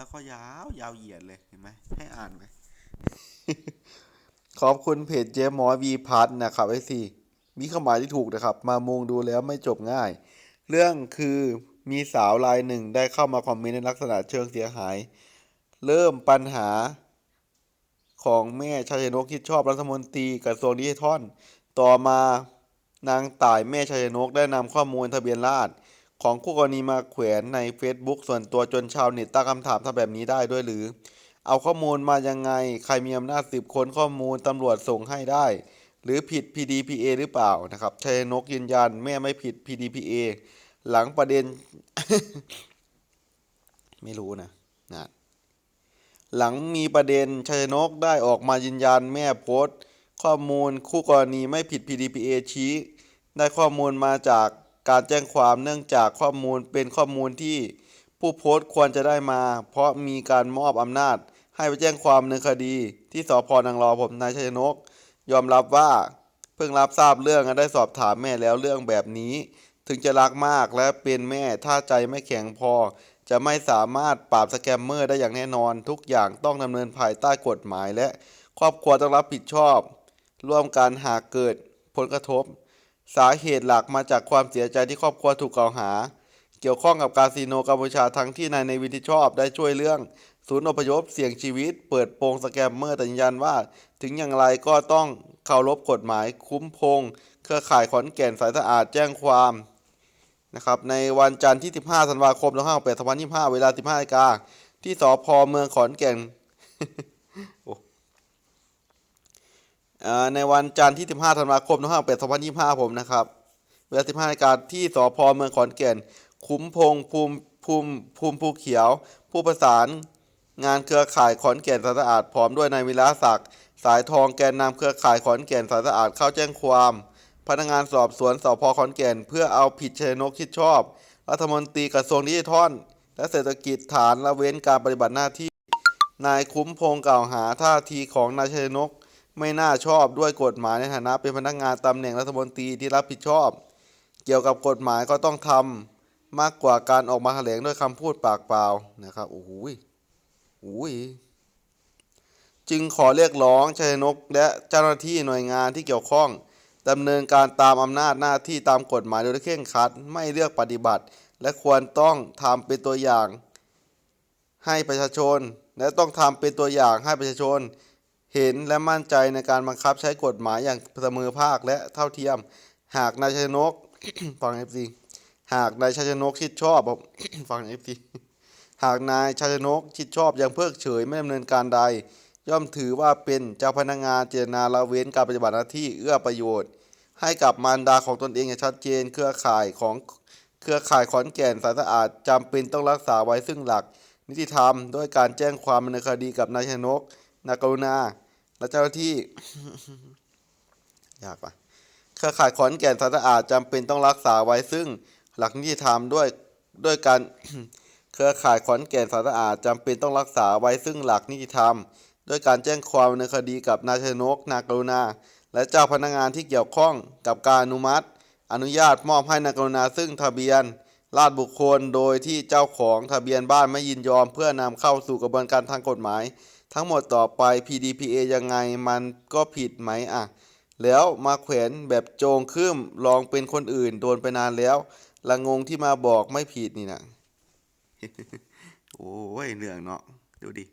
แล้วก็ยาวยาวเหยียดเลยเห็นไหมให้อ่านไหมขอบคุณเพจเจมอวีพัทนะครับไอซีมีคำหมายที่ถูกนะครับ มามุงดูแล้วไม่จบง่าย เรื่องคือมีสาวรายหนึ่งได้เข้ามาคอมเมนต์ในลักษณะเชิงเสียหาย เริ่มปัญหาของแม่ชายนกที่ชอบรัฐมนตรีกระทรวงดิจิทัลต่อมานางต่ายแม่ชายนกได้นำข้อมูลทะเบียนราษฎร ของคู่กรณีมาแขวนใน Facebook ส่วนตัวจนชาวเน็ตตั้งคำถามทำแบบนี้ได้ด้วยหรือ เอาข้อมูลมายังไง ใครมีอำนาจสืบค้นข้อมูลตำรวจส่งให้ได้ หรือผิด PDPA หรือเปล่านะครับชัยนกยืนยันแม่ไม่ผิด PDPA หลังประเด็น ไม่รู้นะนะหลังมีประเด็นชัยนกได้ออกมายืนยันแม่โพสต์ ข้อมูลคู่กรณีไม่ผิด PDPA ชี้ ได้ข้อมูลมาจาก การแจ้งความเนื่องจากข้อมูลเป็นข้อมูลที่ผู้โพสต์ควรจะได้มา เพราะมีการมอบอำนาจ ให้ไปแจ้งความในคดีที่สพนางรอผมนายชัยนก ยอมรับว่าเพิ่งรับทราบเรื่องและได้สอบถามแม่แล้วเรื่องแบบนี้ ถึงจะรักมากและเป็นแม่ถ้าใจไม่แข็งพอ จะไม่สามารถปราบสแกมเมอร์ได้อย่างแน่นอน ทุกอย่างต้องดำเนินภายใต้กฎหมายและครอบครัวต้องรับผิดชอบ ร่วมกันหากเกิดผลกระทบ สาเหตุหลักมาจากความเสียใจที่ครอบครัวถูกกล่าวหา เกี่ยวข้องกับคาสิโนกัมพูชาทั้งที่นายในวินที่ชอบได้ช่วยเรื่อง ศูนย์อพยพเสี่ยงชีวิต เปิดโปงสแกมเมอร์แต่ยืนยันว่า ถึงอย่างไรก็ต้องเคารพกฎหมายคุ้มพง เครือข่ายขอนแก่นสายสะอาดแจ้งความนะครับในวันจันทร์ที่ 15 ธันวาคม 2568 2025 เวลา 15นาฬิกาที่สพเมืองขอนแก่น ในวันจันทร์ที่ 15 ธันวาคม2568 2025 ผมนะครับ เวลา 15นาฬิกาที่สพเมืองขอนแก่น คุ้มพงภูมิภูมิภูมิภูเขียว ผู้ประสานงานเครือข่ายขอนแก่นสะอาดพร้อมด้วยนายวิลาศักดิ์สายทองแกนนำเครือข่ายขอนแก่นสายสะอาดเข้าแจ้งความ พนักงานสอบสวนสพขอนแก่น เพื่อเอาผิดชัยนกคิดชอบ รัฐมนตรีกระทรวงดิจิทัลและเศรษฐกิจฐานละเว้นการปฏิบัติหน้าที่ นายคุ้มพงกล่าวหาท่าทีของนายชัยนก ไม่น่าชอบด้วยกฎหมายในฐานะเป็นพนักงานตำแหน่งรัฐมนตรีที่รับผิดชอบ เกี่ยวกับกฎหมายก็ต้องทำมากกว่าการออกมาแถลงด้วยคำพูดปากเปล่านะครับโอ้โหโอ้ยจึงขอเรียกร้องชัยนกและเจ้าหน้าที่หน่วยงานที่เกี่ยวข้องดำเนินการตามอำนาจหน้าที่ตามกฎหมายโดยเคร่งครัด ไม่เลือกปฏิบัติ และควรต้องทำเป็นตัวอย่าง ให้ประชาชน และต้องทำเป็นตัวอย่างให้ประชาชน เห็นและมั่นใจในการบังคับใช้กฎหมายอย่างเสมอภาคและเท่าเทียม หากนายชัยนกฟังเอฟซีหากนายชัยนกชิดชอบผมฟังเอฟซีหากนายชัยนกชิดชอบยังเพิกเฉยไม่ดำเนินการใด ย่อมถือว่าเป็นเจ้าพนักงานเจตนาละเว้นการปฏิบัติหน้าที่เอื้อประโยชน์ ให้กับมารดาของตนเองอย่างชัดเจน เครือข่ายของเครือข่ายขอนแก่นสายสะอาดจำเป็นต้องรักษาไว้ซึ่งหลัก นิติธรรม ด้วยการแจ้งความดำเนินคดีกับนายชัยนกนากรุณา และเจ้าหน้าที่ ยากปะเครือข่ายขอนแก่นสะอาดจำเป็นต้องรักษาไว้ซึ่งหลักนิติธรรมด้วยด้วยการเครือข่ายขอนแก่นสะอาดจำเป็นต้องรักษาไว้ซึ่งหลักนิติธรรมด้วยการแจ้งความดำเนินคดีกับนายชนก นากรุณา และเจ้าพนักงานที่เกี่ยวข้องกับการอนุมัติ อนุญาตมอบให้นากรุณาซึ่งทะเบียนราษฎรบุคคลโดยที่เจ้าของทะเบียนบ้านไม่ยินยอมเพื่อนำเข้าสู่กระบวนการทางกฎหมาย ทั้งหมดต่อไป PDPA ยังไงมันก็ผิดไหมอะ แล้วมาแขวนแบบโจงคืมลองเป็นคนอื่น โดนไปนานแล้ว ละงงที่มาบอกไม่ผิดนี่นะโอ้ยเหนื่องเนาะดูดิ